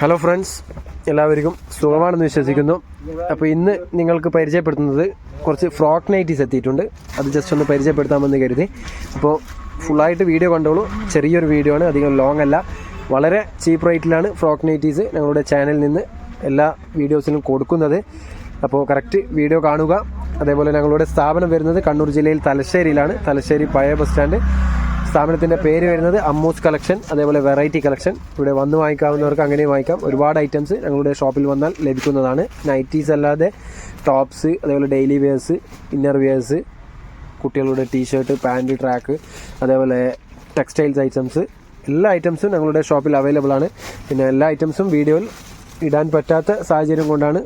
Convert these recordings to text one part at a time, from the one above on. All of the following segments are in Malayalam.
ഹലോ ഫ്രണ്ട്സ് എല്ലാവർക്കും സുഖമാണെന്ന് വിശ്വസിക്കുന്നു. അപ്പോൾ ഇന്ന് നിങ്ങൾക്ക് പരിചയപ്പെടുത്തുന്നത് കുറച്ച് ഫ്രോക്ക് നൈറ്റീസ് എത്തിയിട്ടുണ്ട്. അത് ജസ്റ്റ് ഒന്ന് പരിചയപ്പെടുത്താമെന്ന് കരുതി. അപ്പോൾ ഫുള്ളായിട്ട് വീഡിയോ കണ്ടോളൂ. ചെറിയൊരു വീഡിയോ ആണ്. അധികം ലോങ് അല്ല. വളരെ ചീപ്പ് റേറ്റിലാണ് ഫ്രോക്ക് നൈറ്റീസ് ഞങ്ങളുടെ ചാനലിൽ നിന്ന് എല്ലാ വീഡിയോസിലും കൊടുക്കുന്നത്. അപ്പോൾ കറക്റ്റ് വീഡിയോ കാണുക. അതേപോലെ ഞങ്ങളുടെ സ്ഥാപനം വരുന്നത് കണ്ണൂർ ജില്ലയിൽ തലശ്ശേരിയിലാണ്. തലശ്ശേരി പഴയ ബസ് സ്റ്റാൻഡ് സ്ഥാപനത്തിന്റെ പേര് വരുന്നത് അമ്മൂസ് കളക്ഷൻ അതേപോലെ വെറൈറ്റി കളക്ഷൻ. ഇവിടെ വന്ന് വാങ്ങിക്കാവുന്നവർക്ക് അങ്ങനെ വാങ്ങിക്കാം. ഒരുപാട് ഐറ്റംസ് ഞങ്ങളുടെ ഷോപ്പിൽ വന്നാൽ ലഭിക്കുന്നതാണ്. നൈറ്റീസ് അല്ലാതെ ടോപ്സ് അതേപോലെ ഡെയിലി വെയേഴ്സ് ഇന്നർ വെയേഴ്സ് കുട്ടികളുടെ ടീഷർട്ട് പാന്റ് ട്രാക്ക് അതേപോലെ ടെക്സ്റ്റൈൽസ് ഐറ്റംസ് എല്ലാ ഐറ്റംസും ഞങ്ങളുടെ ഷോപ്പിൽ അവൈലബിൾ ആണ്. പിന്നെ എല്ലാ ഐറ്റംസും വീഡിയോയിൽ ഇടാൻ പറ്റാത്ത സാഹചര്യം കൊണ്ടാണ്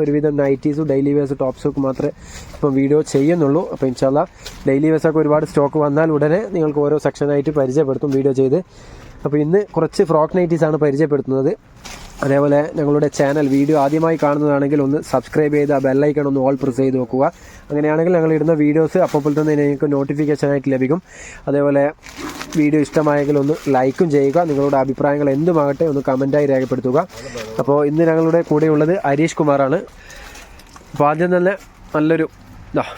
ഒരുവിധം നൈറ്റീസും ഡെയിലി വെയർസ് ടോപ്സും ഒക്കെ മാത്രമേ ഇപ്പം വീഡിയോ ചെയ്യുന്നുള്ളൂ. അപ്പോൾ ഇൻഷാല്ല ഡെയിലി വെയർസൊക്കെ ഒരുപാട് സ്റ്റോക്ക് വന്നാൽ ഉടനെ നിങ്ങൾക്ക് ഓരോ സെക്ഷനായിട്ട് പരിചയപ്പെടുത്തും വീഡിയോ ചെയ്ത്. അപ്പോൾ ഇന്ന് കുറച്ച് ഫ്രോക്ക് നൈറ്റീസാണ് പരിചയപ്പെടുത്തുന്നത്. അതേപോലെ ഞങ്ങളുടെ ചാനൽ വീഡിയോ ആദ്യമായി കാണുന്നതാണെങ്കിൽ ഒന്ന് സബ്സ്ക്രൈബ് ചെയ്ത് ആ ബെല്ലൈക്കൺ ഒന്ന് ഓൾ പ്രസ് ചെയ്ത് വെക്കുക. അങ്ങനെയാണെങ്കിൽ ഞങ്ങൾ ഇടുന്ന വീഡിയോസ് അപ്പോൾ തന്നെ നിങ്ങൾക്ക് നോട്ടിഫിക്കേഷനായിട്ട് ലഭിക്കും. അതേപോലെ വീഡിയോ ഇഷ്ടമായെങ്കിൽ ഒന്ന് ലൈക്കും ചെയ്യുക. നിങ്ങളുടെ അഭിപ്രായങ്ങൾ എന്തുമാകട്ടെ ഒന്ന് കമന്റായി രേഖപ്പെടുത്തുക. അപ്പോൾ ഇന്ന് ഞങ്ങളുടെ കൂടെയുള്ളത് ഹരീഷ് കുമാറാണ്. അപ്പോൾ ആദ്യം തന്നെ നല്ലൊരു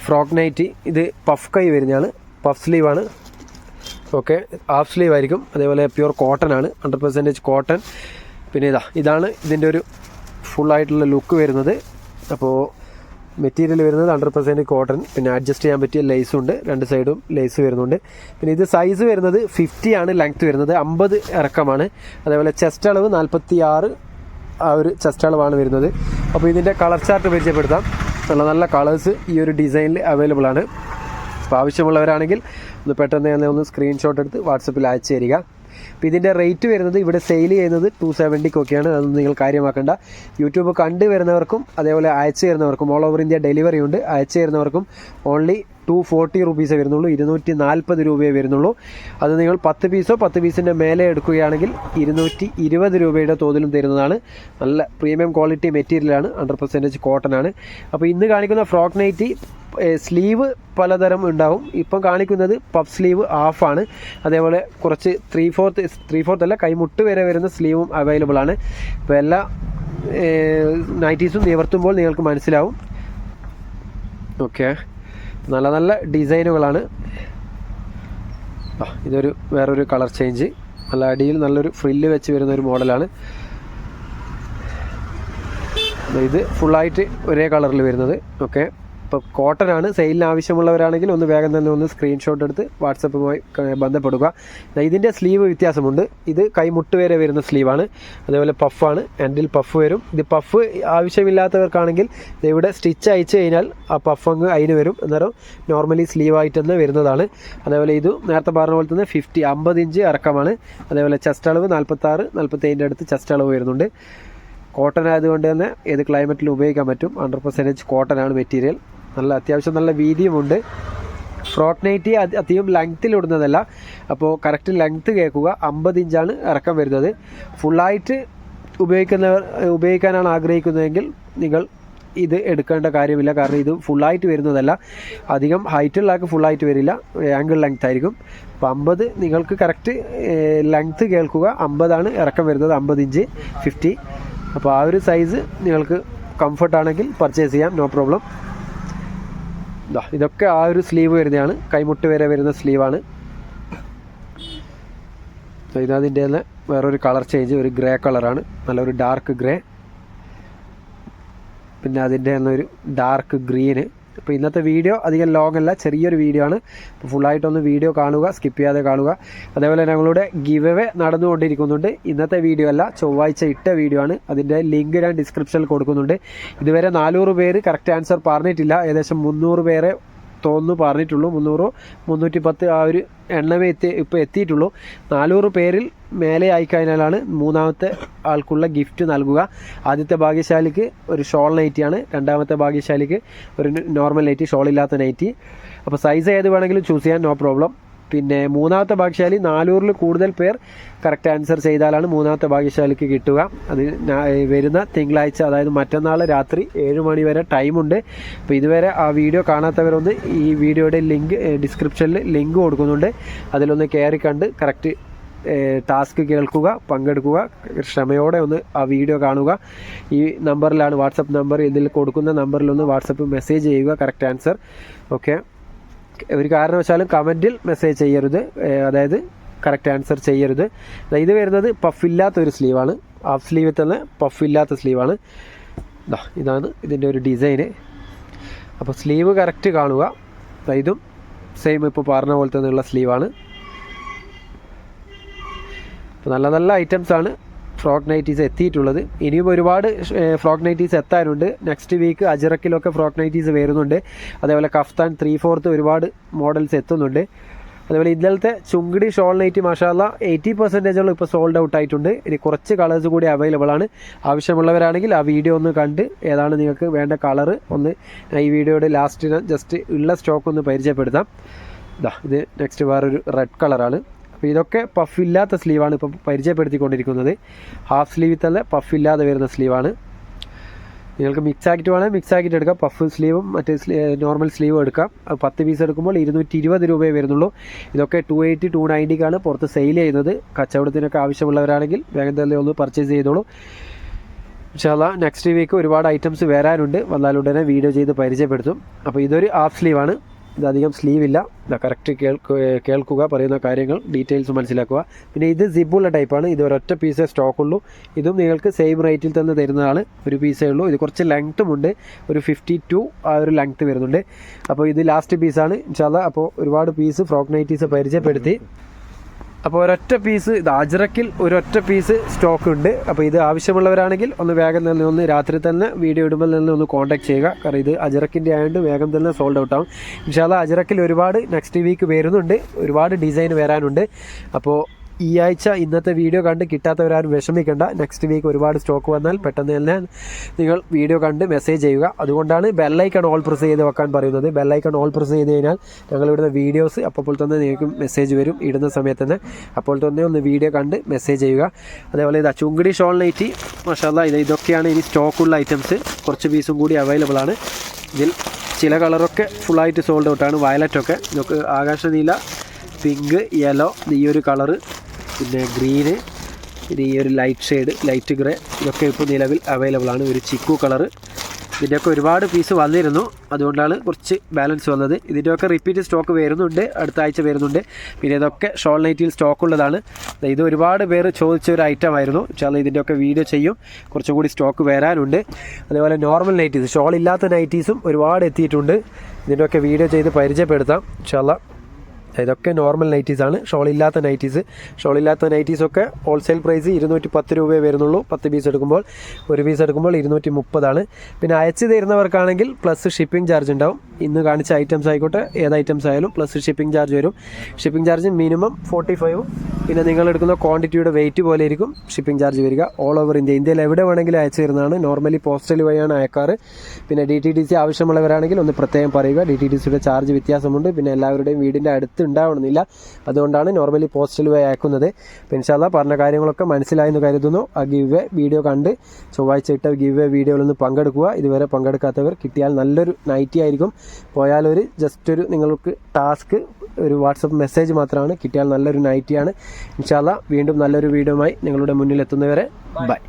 ഫ്രോക്ക് നൈറ്റി ഇത് പഫ് കൈ വരുന്നതാണ് പഫ് സ്ലീവാണ് ഓക്കെ ഹാഫ് സ്ലീവ് ആയിരിക്കും. അതേപോലെ പ്യുവർ കോട്ടൺ ആണ് ഹൺഡ്രഡ് പെർസെന്റേജ് കോട്ടൺ പിന്നെ ഇതാ ഇതാണ് ഇതിന്റെ ഒരു ഫുള്ളായിട്ടുള്ള ലുക്ക് വരുന്നത്. അപ്പോൾ മെറ്റീരിയൽ വരുന്നത് ഹൺഡ്രഡ് പെർസെന്റ് കോട്ടൺ പിന്നെ അഡ്ജസ്റ്റ് ചെയ്യാൻ പറ്റിയ ലേസും ഉണ്ട് രണ്ട് സൈഡും ലേസ് വരുന്നുണ്ട്. പിന്നെ ഇത് സൈസ് വരുന്നത് ഫിഫ്റ്റി ആണ് ലെങ്ത് വരുന്നത് അമ്പത് ഇറക്കമാണ്. അതേപോലെ ചെസ്റ്റ് അളവ് നാൽപ്പത്തി ആറ് ആ ഒരു ചെസ്റ്റ് അളവാണ് വരുന്നത്. അപ്പോൾ ഇതിന്റെ കളർ ചാർട്ട് പരിചയപ്പെടുത്താം. നല്ല നല്ല കളേഴ്സ് ഈ ഒരു ഡിസൈനിൽ അവൈലബിൾ ആണ്. അപ്പോൾ ആവശ്യമുള്ളവരാണെങ്കിൽ ഒന്ന് പെട്ടെന്ന് തന്നെ ഒന്ന് സ്ക്രീൻഷോട്ട് എടുത്ത് വാട്സപ്പിൽ അയച്ചു തരിക. അപ്പോൾ ഇതിന്റെ റേറ്റ് വരുന്നത് ഇവിടെ സെയിൽ ചെയ്യുന്നത് ടു സെവന്റിക്കൊക്കെയാണ് അതൊന്നും നിങ്ങൾ കാര്യമാക്കേണ്ട. യൂട്യൂബ് കണ്ടു വരുന്നവർക്കും അതേപോലെ അയച്ചു തരുന്നവർക്കും ഓൾ ഓവർ ഇന്ത്യ ഡെലിവറി ഉണ്ട്. അയച്ചു തരുന്നവർക്കും ഓൺലി ടു ഫോർട്ടി റുപ്പീസേ വരുന്നുള്ളൂ. ഇരുന്നൂറ്റി നാൽപ്പത് രൂപയെ വരുന്നുള്ളൂ. അത് നിങ്ങൾ പത്ത് പീസോ പത്ത് പീസിന്റെ മേലെ എടുക്കുകയാണെങ്കിൽ ഇരുന്നൂറ്റി ഇരുപത് രൂപയുടെ തോതിലും തരുന്നതാണ്. നല്ല പ്രീമിയം ക്വാളിറ്റി മെറ്റീരിയലാണ് ഹൺഡ്രഡ് പെർസെന്റേജ് കോട്ടൺ ആണ്. അപ്പോൾ ഇന്ന് കാണിക്കുന്ന ഫ്രോക്ക് നൈറ്റി സ്ലീവ് പലതരം ഉണ്ടാവും. ഇപ്പം കാണിക്കുന്നത് പഫ് സ്ലീവ് ഹാഫാണ് അതേപോലെ കുറച്ച് ത്രീ ഫോർത്ത് ത്രീ ഫോർത്ത് അല്ല കൈമുട്ട് വരെ വരുന്ന സ്ലീവും അവൈലബിൾ ആണ്. ഇപ്പോൾ എല്ലാ നൈറ്റീസും നിവർത്തുമ്പോൾ നിങ്ങൾക്ക് മനസ്സിലാവും. ഓക്കെ നല്ല നല്ല ഡിസൈനുകളാണ്. ഇതൊരു വേറൊരു കളർ ചേഞ്ച്. നല്ല അടിയിൽ നല്ലൊരു ഫ്രില്ല് വെച്ച് വരുന്ന ഒരു മോഡലാണ്. ഇത് ഫുള്ളായിട്ട് ഒരേ കളറിൽ വരുന്നത്. ഓക്കെ. ഇപ്പോൾ കോട്ടൺ ആണ് സെയിലിന് ആവശ്യമുള്ളവരാണെങ്കിൽ ഒന്ന് വേഗം തന്നെ ഒന്ന് സ്ക്രീൻഷോട്ട് എടുത്ത് വാട്സപ്പുമായി ബന്ധപ്പെടുക. ഇതിന്റെ സ്ലീവ് വ്യത്യാസമുണ്ട്. ഇത് കൈമുട്ട് വരെ വരുന്ന സ്ലീവാണ് അതേപോലെ പഫാണ് എൻഡിൽ പഫ് വരും. ഇത് പഫ് ആവശ്യമില്ലാത്തവർക്കാണെങ്കിൽ ഇവിടെ സ്റ്റിച്ച് അയച്ചു കഴിഞ്ഞാൽ ആ പഫ് അങ്ങ് അതിന് വരും. അന്നേരം നോർമലി സ്ലീവായിട്ട് തന്നെ വരുന്നതാണ്. അതേപോലെ ഇത് നേരത്തെ പറഞ്ഞ പോലെ തന്നെ ഫിഫ്റ്റി അമ്പത് ഇഞ്ച് ഇറക്കമാണ്. അതേപോലെ ചെസ്റ്റ് അളവ് നാൽപ്പത്താറ് നാൽപ്പത്തേഴിന്റെ അടുത്ത് ചെസ്റ്റ് അളവ് വരുന്നുണ്ട്. കോട്ടൺ ആയതുകൊണ്ട് തന്നെ ഏത് ക്ലൈമറ്റിലും ഉപയോഗിക്കാൻ പറ്റും. ഹൺഡ്രഡ് പെർസെന്റേജ് കോട്ടൺ ആണ് മെറ്റീരിയൽ നല്ല അത്യാവശ്യം നല്ല വീതിയുമുണ്ട്. ഫ്രോട്ട് നൈറ്റി അധികം ലെങ്ത്തിൽ ഇടുന്നതല്ല. അപ്പോൾ കറക്റ്റ് ലെങ്ത്ത് കേൾക്കുക. അമ്പത് ഇഞ്ചാണ് ഇറക്കം വരുന്നത്. ഫുള്ളായിട്ട് ഉപയോഗിക്കുന്ന ഉപയോഗിക്കാനാണ് ആഗ്രഹിക്കുന്നതെങ്കിൽ നിങ്ങൾ ഇത് എടുക്കേണ്ട കാര്യമില്ല. കാരണം ഇത് ഫുള്ളായിട്ട് വരുന്നതല്ല. അധികം ഹൈറ്റുള്ളവർക്ക് ഫുള്ളായിട്ട് വരില്ല. ആംഗിൾ ലെങ്ത് ആയിരിക്കും. അപ്പോൾ അമ്പത് നിങ്ങൾക്ക് കറക്റ്റ് ലെങ്ത്ത് കേൾക്കുക. അമ്പതാണ് ഇറക്കം വരുന്നത്. അമ്പത് ഇഞ്ച് ഫിഫ്റ്റി അപ്പോൾ ആ ഒരു സൈസ് നിങ്ങൾക്ക് കംഫർട്ടാണെങ്കിൽ പർച്ചേസ് ചെയ്യാം. നോ പ്രോബ്ലം ഇതാ ഇതൊക്കെ ആ ഒരു സ്ലീവ് വരുന്നതാണ്. കൈമുട്ട് വരെ വരുന്ന സ്ലീവാണ് ഇതതിന്റെ തന്നെ വേറൊരു കളർ ചേഞ്ച് ഒരു ഗ്രേ കളറാണ് നല്ലൊരു ഡാർക്ക് ഗ്രേ പിന്നെ അതിന്റെ തന്നെ ഒരു ഡാർക്ക് ഗ്രീന് അപ്പോൾ ഇന്നത്തെ വീഡിയോ അധികം ലോങ് അല്ല ചെറിയൊരു വീഡിയോ ആണ്. അപ്പോൾ ഫുള്ളായിട്ടൊന്ന് വീഡിയോ കാണുക സ്കിപ്പ് ചെയ്യാതെ കാണുക. അതേപോലെ ഞങ്ങളുടെ ഗിവ് എവേ നടന്നുകൊണ്ടിരിക്കുന്നുണ്ട്. ഇന്നത്തെ വീഡിയോ അല്ല ചൊവ്വാഴ്ച ഇട്ട വീഡിയോ ആണ്. അതിന്റെ ലിങ്ക് ഞാൻ ഡിസ്ക്രിപ്ഷനിൽ കൊടുക്കുന്നുണ്ട്. ഇതുവരെ നാനൂറ് പേര് കറക്റ്റ് ആൻസർ പറഞ്ഞിട്ടില്ല. ഏകദേശം മുന്നൂറ് പേരെ തോന്നുന്നു പറഞ്ഞിട്ടുള്ളൂ. മുന്നൂറോ മുന്നൂറ്റി പത്ത് ആ ഒരു എണ്ണമേ എത്തി ഇപ്പോൾ എത്തിയിട്ടുള്ളൂ. നാനൂറ് പേരിൽ മേലെ ആയിക്കഴിഞ്ഞാലാണ് മൂന്നാമത്തെ ആൾക്കുള്ള ഗിഫ്റ്റ് നൽകുക. ആദ്യത്തെ ഭാഗ്യശാലിക്ക് ഒരു ഷോൾ നൈറ്റിയാണ്. രണ്ടാമത്തെ ഭാഗ്യശാലിക്ക് ഒരു നോർമൽ നൈറ്റി ഷോൾ ഇല്ലാത്ത നൈറ്റി. അപ്പോൾ സൈസ് ഏത് വേണമെങ്കിലും ചൂസ് ചെയ്യാൻ നോ പ്രോബ്ലം. പിന്നെ മൂന്നാമത്തെ ഭാഗ്യശാലി നാനൂറിൽ കൂടുതൽ പേർ കറക്റ്റ് ആൻസർ ചെയ്താലാണ് മൂന്നാമത്തെ ഭാഗ്യശാലിക്ക് കിട്ടുക. അത് വരുന്ന തിങ്കളാഴ്ച അതായത് മറ്റന്നാൾ രാത്രി ഏഴ് മണി വരെ ടൈമുണ്ട് അപ്പോൾ ഇതുവരെ ആ വീഡിയോ കാണാത്തവരൊന്ന് ഈ വീഡിയോയുടെ ലിങ്ക് ഡിസ്ക്രിപ്ഷനിൽ ലിങ്ക് കൊടുക്കുന്നുണ്ട്. അതിലൊന്ന് കയറി കണ്ട് കറക്റ്റ് ടാസ്ക് കേൾക്കുക പങ്കെടുക്കുക ക്ഷമയോടെ ഒന്ന് ആ വീഡിയോ കാണുക. ഈ നമ്പറിലാണ് വാട്സപ്പ് നമ്പർ ഇതിൽ കൊടുക്കുന്ന നമ്പറിലൊന്ന് വാട്സപ്പ് മെസ്സേജ് ചെയ്യുക കറക്റ്റ് ആൻസർ ഓക്കെ ഒരു കാരണവശാലും കമന്റിൽ മെസ്സേജ് ചെയ്യരുത്. അതായത് കറക്റ്റ് ആൻസർ ചെയ്യരുത്. ഇത് വരുന്നത് പഫില്ലാത്ത ഒരു സ്ലീവാണ്. ഹാഫ് സ്ലീവിൽ തന്നെ പഫില്ലാത്ത സ്ലീവാണ്. ഇതാണ് ഇതിന്റെ ഒരു ഡിസൈന് അപ്പോൾ സ്ലീവ് കറക്റ്റ് കാണുക. ഇതും സെയിം ഇപ്പോൾ പറഞ്ഞ പോലെ തന്നെയുള്ള സ്ലീവാണ്. നല്ല നല്ല ഐറ്റംസ് ആണ്. ഫ്രോക്ക് നൈറ്റീസ് എത്തിയിട്ടുള്ളത്. ഇനിയും ഒരുപാട് ഫ്രോക്ക് നൈറ്റീസ് എത്താനുണ്ട്. നെക്സ്റ്റ് വീക്ക് അജിറക്കിലൊക്കെ ഫ്രോക്ക് നൈറ്റീസ് വരുന്നുണ്ട്. അതേപോലെ കഫ്താൻ ത്രീ ഫോർത്ത് ഒരുപാട് മോഡൽസ് എത്തുന്നുണ്ട്. അതേപോലെ ഇന്നലത്തെ ചുങ്കിടി ഷോൾ നൈറ്റ് മാഷാല്ല എയ്റ്റി പെർസെന്റേജോളം ഇപ്പോൾ സോൾഡ് ഔട്ട് ആയിട്ടുണ്ട്. ഇനി കുറച്ച് കളേഴ്സ് കൂടി അവൈലബിൾ ആണ്. ആവശ്യമുള്ളവരാണെങ്കിൽ ആ വീഡിയോ ഒന്ന് കണ്ട് ഏതാണ് നിങ്ങൾക്ക് വേണ്ട കളർ ഒന്ന് ഈ വീഡിയോയുടെ ലാസ്റ്റിന് ജസ്റ്റ് ഉള്ള സ്റ്റോക്ക് ഒന്ന് പരിചയപ്പെടുത്താം. ഇത് നെക്സ്റ്റ് വേറൊരു റെഡ് കളറാണ് അപ്പോൾ ഇതൊക്കെ പഫ് ഇല്ലാത്ത സ്ലീവാണ് ഇപ്പം പരിചയപ്പെടുത്തിക്കൊണ്ടിരിക്കുന്നത്. ഹാഫ് സ്ലീവിൽ തന്നെ പഫ് ഇല്ലാതെ വരുന്ന സ്ലീവാണ്. നിങ്ങൾക്ക് മിക്സ് ആക്കിയിട്ട് വേണമെങ്കിൽ മിക്സ് ആക്കിയിട്ട് എടുക്കാം. പഫ് സ്ലീവും മറ്റേ നോർമൽ സ്ലീവും എടുക്കാം. പത്ത് പീസ് എടുക്കുമ്പോൾ ഇരുന്നൂറ്റി ഇരുപത് രൂപയെ വരുന്നുള്ളൂ. ഇതൊക്കെ ടു എയ്റ്റി ടു നയന്റിക്കാണ് പുറത്ത് സെയിൽ ചെയ്യുന്നത്. കച്ചവടത്തിനൊക്കെ ആവശ്യമുള്ളവരാണെങ്കിൽ വേഗം തന്നെ ഒന്ന് പർച്ചേസ് ചെയ്തോളൂ. ഇൻഷാല്ല നെക്സ്റ്റ് വീക്ക് ഒരുപാട് ഐറ്റംസ് വരാനുണ്ട്. വന്നാലുടനെ വീഡിയോ ചെയ്ത് പരിചയപ്പെടുത്തും. അപ്പോൾ ഇതൊരു ഹാഫ് സ്ലീവാണ് ഇതധികം സ്ലീവ് ഇല്ല ഇതാ കറക്റ്റ് കേൾക്കുക പറയുന്ന കാര്യങ്ങൾ ഡീറ്റെയിൽസ് മനസ്സിലാക്കുക. പിന്നെ ഇത് സിബുള്ള ടൈപ്പാണ് ഇത് ഒരൊറ്റ പീസേ സ്റ്റോക്ക് ഉള്ളൂ. ഇതും നിങ്ങൾക്ക് സെയിം റേറ്റിൽ തന്നെ തരുന്നതാണ്. ഒരു പീസേ ഉള്ളൂ. ഇത് കുറച്ച് ലെങ്ത്തും ഉണ്ട്. ഒരു ഫിഫ്റ്റി ടു ആ ഒരു ലെങ്ത്ത് വരുന്നുണ്ട്. അപ്പോൾ ഇത് ലാസ്റ്റ് പീസാണ് ഇൻഷാല്ല അപ്പോൾ ഒരുപാട് പീസ് ഫ്രോക്ക് നൈറ്റീസ് പരിചയപ്പെടുത്തി. അപ്പോൾ ഒരൊറ്റ പീസ് ഇത് അജ്രക്കിൽ ഒരൊറ്റ പീസ് സ്റ്റോക്ക് ഉണ്ട്. അപ്പോൾ ഇത് ആവശ്യമുള്ളവരാണെങ്കിൽ ഒന്ന് വേഗം തന്നെ ഒന്ന് രാത്രി തന്നെ വീഡിയോ ഇടുമ്പോൾ തന്നെ ഒന്ന് കോൺടാക്ട് ചെയ്യുക. കാരണം ഇത് അജ്രക്കിന്റെ ആയതുകൊണ്ട് വേഗം തന്നെ സോൾഡ് ഔട്ട് ആവും. ഇൻഷാല്ല അജ്രക്കിൽ ഒരുപാട് നെക്സ്റ്റ് വീക്ക് വരുന്നുണ്ട്. ഒരുപാട് ഡിസൈൻ വരാനുണ്ട്. അപ്പോൾ ഈ ആഴ്ച ഇന്നത്തെ വീഡിയോ കണ്ട് കിട്ടാത്തവരാരും വിഷമിക്കേണ്ട. നെക്സ്റ്റ് വീക്ക് ഒരുപാട് സ്റ്റോക്ക് വന്നാൽ പെട്ടെന്ന് തന്നെ നിങ്ങൾ വീഡിയോ കണ്ട് മെസ്സേജ് ചെയ്യുക. അതുകൊണ്ടാണ് ബെല്ലൈക്കൺ ഓൾ പ്രസ് ചെയ്ത് വെക്കാൻ പറയുന്നത്. ബെല്ലൈക്കൺ ഓൾ പ്രസ് ചെയ്ത് കഴിഞ്ഞാൽ ഞങ്ങൾ ഇവിടുന്ന് വീഡിയോസ് അപ്പോൾ തന്നെ നിങ്ങൾക്ക് മെസ്സേജ് വരും ഇടുന്ന സമയത്ത് തന്നെ. അപ്പോൾ തന്നെ ഒന്ന് വീഡിയോ കണ്ട് മെസ്സേജ് ചെയ്യുക. അതേപോലെ ഇതാ ചുങ്കിടി ഷോൾ നൈറ്റി മഷാല്ല ഇത് ഇതൊക്കെയാണ് ഇനി സ്റ്റോക്കുള്ള ഐറ്റംസ് കുറച്ച് പീസും കൂടി അവൈലബിൾ ആണ്. ഇതിൽ ചില കളറൊക്കെ ഫുള്ളായിട്ട് സോൾഡ് ഔട്ടാണ് വയലറ്റൊക്കെ ഇതൊക്കെ ആകാശനീല പിങ്ക് യെല്ലോ ഈ ഒരു കളറ് പിന്നെ ഗ്രീന് പിന്നെ ഈ ഒരു ലൈറ്റ് ഷെയ്ഡ് ലൈറ്റ് ഗ്രേ ഇതൊക്കെ ഇപ്പോൾ നിലവിൽ അവൈലബിൾ ആണ്. ഒരു ചിക്കു കളറ് ഇതിന്റെയൊക്കെ ഒരുപാട് പീസ് വന്നിരുന്നു. അതുകൊണ്ടാണ് കുറച്ച് ബാലൻസ് വന്നത്. ഇതിന്റെയൊക്കെ റിപ്പീറ്റ് സ്റ്റോക്ക് വരുന്നുണ്ട്. അടുത്ത ആഴ്ച വരുന്നുണ്ട്. പിന്നെ ഇതൊക്കെ ഷോൾ നൈറ്റിൽ സ്റ്റോക്ക് ഉള്ളതാണ്. ഇത് ഒരുപാട് പേര് ചോദിച്ച ഒരു ഐറ്റം ആയിരുന്നു. ചില ഇതിന്റെയൊക്കെ വീഡിയോ ചെയ്യും. കുറച്ചും കൂടി സ്റ്റോക്ക് വരാനുണ്ട്. അതേപോലെ നോർമൽ നൈറ്റീസ് ഷോൾ ഇല്ലാത്ത നൈറ്റീസും ഒരുപാട് എത്തിയിട്ടുണ്ട്. ഇതിന്റെയൊക്കെ വീഡിയോ ചെയ്ത് പരിചയപ്പെടുത്താം. ഇൻഷാല്ലാ ഇതൊക്കെ നോർമൽ നൈറ്റീസ് ആണ്. ഷോൾ ഇല്ലാത്ത നൈറ്റീസ് ഷോൾ ഇല്ലാത്ത നൈറ്റീസ് ഒക്കെ ഹോൾസെയിൽ പ്രൈസ് ഇരുന്നൂറ്റി പത്ത് രൂപയെ വരുന്നുള്ളൂ. പത്ത് പീസ് എടുക്കുമ്പോൾ ഒരു പീസ് എടുക്കുമ്പോൾ ഇരുന്നൂറ്റി മുപ്പതാണ് പിന്നെ അയച്ചു തരുന്നവർക്കാണെങ്കിൽ പ്ലസ് ഷിപ്പിംഗ് ചാർജ് ഉണ്ടാവും. ഇന്ന് കാണിച്ച ഐറ്റംസ് ആയിക്കോട്ടെ ഏത് ഐറ്റംസ് ആയാലും പ്ലസ് ഷിപ്പിംഗ് ചാർജ് വരും. ഷിപ്പിംഗ് ചാർജ് മിനിമം ഫോർട്ടി ഫൈവും പിന്നെ നിങ്ങൾ എടുക്കുന്ന ക്വാണ്ടിറ്റിയുടെ വെയിറ്റ് പോലെ ആയിരിക്കും ഷിപ്പിംഗ് ചാർജ് വരിക. ഓൾ ഓവർ ഇന്ത്യ ഇന്ത്യയിൽ എവിടെ വേണമെങ്കിലും അയച്ചു തരുന്നതാണ്. നോർമലി പോസ്റ്റൽ വഴിയാണ് അയക്കാറ്. പിന്നെ ഡി ടി ഡി സി ആവശ്യമുള്ളവരാണെങ്കിൽ ഒന്ന് പ്രത്യേകം പറയുക. ഡി ടി ഡി സിയുടെ ചാർജ് വ്യത്യാസമുണ്ട്. പിന്നെ എല്ലാവരുടെയും വീടിന്റെ അടുത്ത് ഉണ്ടാവണമെന്നില്ല. അതുകൊണ്ടാണ് നോർമലി പോസ്റ്റൽ വേ അയക്കുന്നത്. അപ്പോൾ പറഞ്ഞ കാര്യങ്ങളൊക്കെ മനസ്സിലായെന്ന് കരുതുന്നു. ആ ഗിവ് വീഡിയോ കണ്ട് ചൊവ്വാഴ്ച ഇട്ട ഗിവ് വേ വീഡിയോയിലൊന്ന് പങ്കെടുക്കുക. ഇതുവരെ പങ്കെടുക്കാത്തവർ കിട്ടിയാൽ നല്ലൊരു നൈറ്റി ആയിരിക്കും. പോയാലൊരു ജസ്റ്റ് ഒരു നിങ്ങൾക്ക് ടാസ്ക് ഒരു വാട്സപ്പ് മെസ്സേജ് മാത്രമാണ്. കിട്ടിയാൽ നല്ലൊരു നൈറ്റിയാണ് ഇൻഷാല്ല വീണ്ടും നല്ലൊരു വീഡിയോയുമായി നിങ്ങളുടെ മുന്നിൽ എത്തുന്നവരെ ബൈ